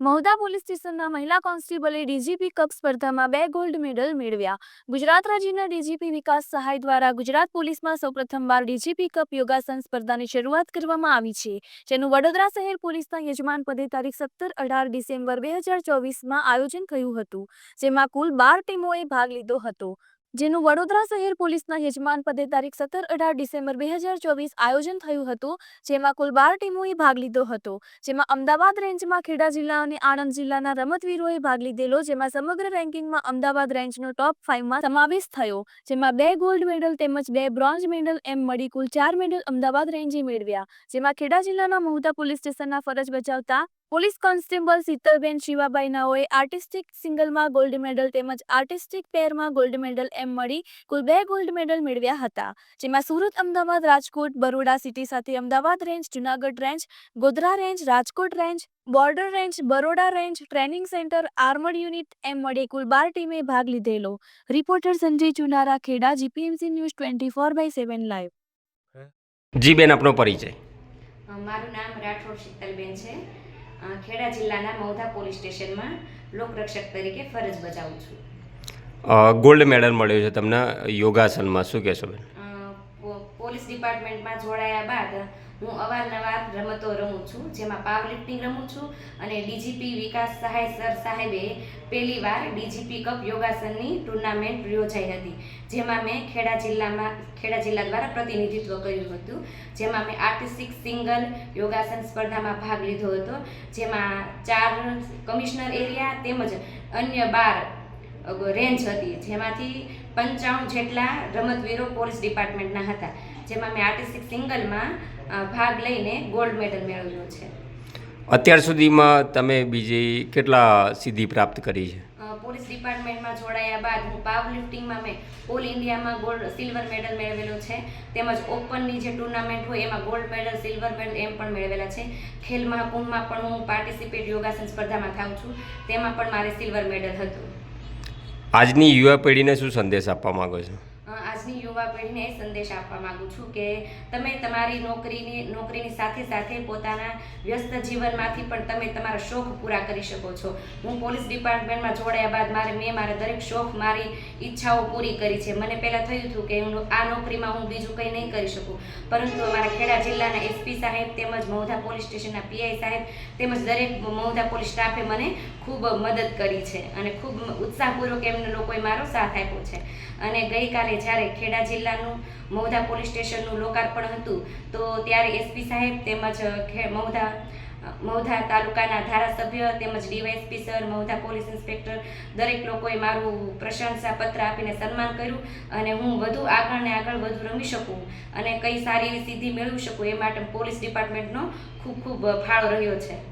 Mahudha police સ્ટેશનના મહિલા કોન્સ્ટેબલે DGP cup સ્પર્ધામાં બે ગોલ્ડ મેડલ મેળવ્યા. ગુજરાત રાજ્યના ડીજીપી વિકાસ સહાય દ્વારા ગુજરાત પોલીસમાં સૌપ્રથમવાર ડીજીપી કપ યોગાસન સ્પર્ધાની શરૂઆત કરવામાં આવી છે, જેનું વડોદરા શહેર પોલીસના યજમાન પદે તારીખ સત્તર અઢાર ડિસેમ્બર બે હજાર ચોવીસમાં આયોજન થયું હતું, જેમાં કુલ બાર ટીમોએ ભાગ લીધો હતો. જેનું વડોદરા શહેર પોલીસના યજમાન પદે તારીખ સત્તર અઢાર ડિસેમ્બર બે હજાર ચોવીસ આયોજન થયું હતું, જેમાં કુલ બાર ટીમોએ ભાગ લીધો હતો. જેમાં અમદાવાદ રેન્જમાં ખેડા જિલ્લા અને આણંદ જિલ્લાના રમતવીરોએ ભાગ લીધેલો, જેમાં સમગ્ર રેન્કિંગમાં અમદાવાદ રેન્જનો ટોપ ફાઇવમાં સમાવેશ થયો, જેમાં બે ગોલ્ડ મેડલ તેમજ બે બ્રોન્ઝ મેડલ એમ મળી કુલ ચાર મેડલ અમદાવાદ રેન્જે મેળવ્યા. જેમાં ખેડા જિલ્લાના મહુતા પોલીસ સ્ટેશનના ફરજ બજાવતા પોલીસ કોન્સ્ટેબલ શીતલબેન શિવાબાઈ નાઓએ આર્ટિસ્ટિક સિંગલમાં ગોલ્ડ મેડલ તેમજ આર્ટિસ્ટિક પેરમાં ગોલ્ડ મેડલ એમ મળી કુલ બે ગોલ્ડ મેડલ મેળવ્યા હતા. જેમાં સુરત અમદાવાદ રાજકોટ બરોડા સિટી સાથે Ahmedabad range Junagadh range Godhra range Rajkot range border range Baroda range training centre armed unit એમ મળી કુલ બાર ટીમે ભાગ લીધેલો. Reporter Sanjay Chunara Kheda GPMC news twenty four by seven live. જી બેન આપનો પરિચય. મારું નામ રાઠોડ શીતલબેન છે. ખેડા જિલ્લાના મૌધા પોલીસ સ્ટેશનમાં લોકરક્ષક તરીકે ફરજ બજાવું છું. ગોલ્ડ મેડલ મળ્યો છે તમને યોગાસનમાં. શું કહેશો બેન? પોલીસ ડિપાર્ટમેન્ટમાં જોડાયા બાદ હું અવારનવાર રમતો રમું છું, જેમાં પાવર લિફ્ટિંગ રમું છું અને ડીજીપી વિકાસ સહાય સર સાહેબે પહેલી વાર ડીજીપી કપ યોગાસનની ટુર્નામેન્ટ યોજાઈ હતી, જેમાં મેં ખેડા જિલ્લામાં, ખેડા જિલ્લા દ્વારા પ્રતિનિધિત્વ કર્યું હતું, જેમાં મેં આર્ટિસ્ટિક સિંગલ યોગાસન સ્પર્ધામાં ભાગ લીધો હતો, જેમાં ચાર કમિશનર એરિયા તેમજ અન્ય બાર રેન્જ હતી. જેમાંથી પંચાવન જેટલા રમતવીરો પોલીસ ડિપાર્ટમેન્ટના હતા. જેમાં મેં આર્ટિસ્ટિક સિંગલમાં ભાગ લઈને ગોલ્ડ મેડલ મેળવ્યો છે. અત્યાર સુધીમાં તમે બીજી કેટલા સિદ્ધિ પ્રાપ્ત કરી છે? પોલીસ ડિપાર્ટમેન્ટમાં જોડાયા બાદ હું પાવર લિફ્ટિંગમાં મેં ઓલ ઇન્ડિયામાં ગોલ્ડ સિલ્વર મેડલ મેળવેલો છે. તેમજ ઓપનની જે ટુર્નામેન્ટ હોય એમાં ગોલ્ડ મેડલ સિલ્વર મેડલ એમ પણ મેળવેલા છે. ખેલ મહાકુંભમાં પણ હું પાર્ટિસિપેટ યોગાસન સ્પર્ધામાં થાઉં છું. તેમાં પણ મારે સિલ્વર મેડલ હતું. આજની યુવા પેઢીને શું સંદેશ આપવા માગો છો? આજની યુવા પેઢીને એ સંદેશ આપવા માંગુ છું કે તમે તમારી નોકરીની નોકરીની સાથે સાથે પોતાના વ્યસ્ત જીવનમાંથી પણ તમે તમારા શોખ પૂરા કરી શકો છો. હું પોલીસ ડિપાર્ટમેન્ટમાં જોડાયા બાદ મારે, મેં મારા દરેક શોખ મારી ઈચ્છાઓ પૂરી કરી છે. મને પહેલાં થયું હતું કે હું આ નોકરીમાં હું બીજું કંઈ નહીં કરી શકું. પરંતુ અમારા ખેડા જિલ્લાના એસપી સાહેબ તેમજ મહુધા પોલીસ સ્ટેશનના પીઆઈ સાહેબ તેમજ દરેક મહુધા પોલીસ સ્ટાફે મને ખૂબ મદદ કરી છે અને ખૂબ ઉત્સાહપૂર્વક એમને લોકોએ મારો સાથ આપ્યો છે. અને ગઈકાલે જ્યારે ખેડા જિલ્લાનું મહુધા પોલીસ સ્ટેશનનું લોકાર્પણ હતું. તો ત્યારે એસપી સાહેબ તેમજ મહુધા મહુધા તાલુકાના ધારાસભ્ય તેમજ DYSP sir, Mahudha police inspector દરેક લોકોએ મારું પ્રશંસા પત્ર આપીને સન્માન કર્યું અને હું વધુ આગળ ને આગળ વધુ રમી શકું અને કઈ સારી એવી સિદ્ધિ મેળવી શકું એ માટે પોલીસ ડિપાર્ટમેન્ટનો ખૂબ ખૂબ ફાળો રહ્યો છે.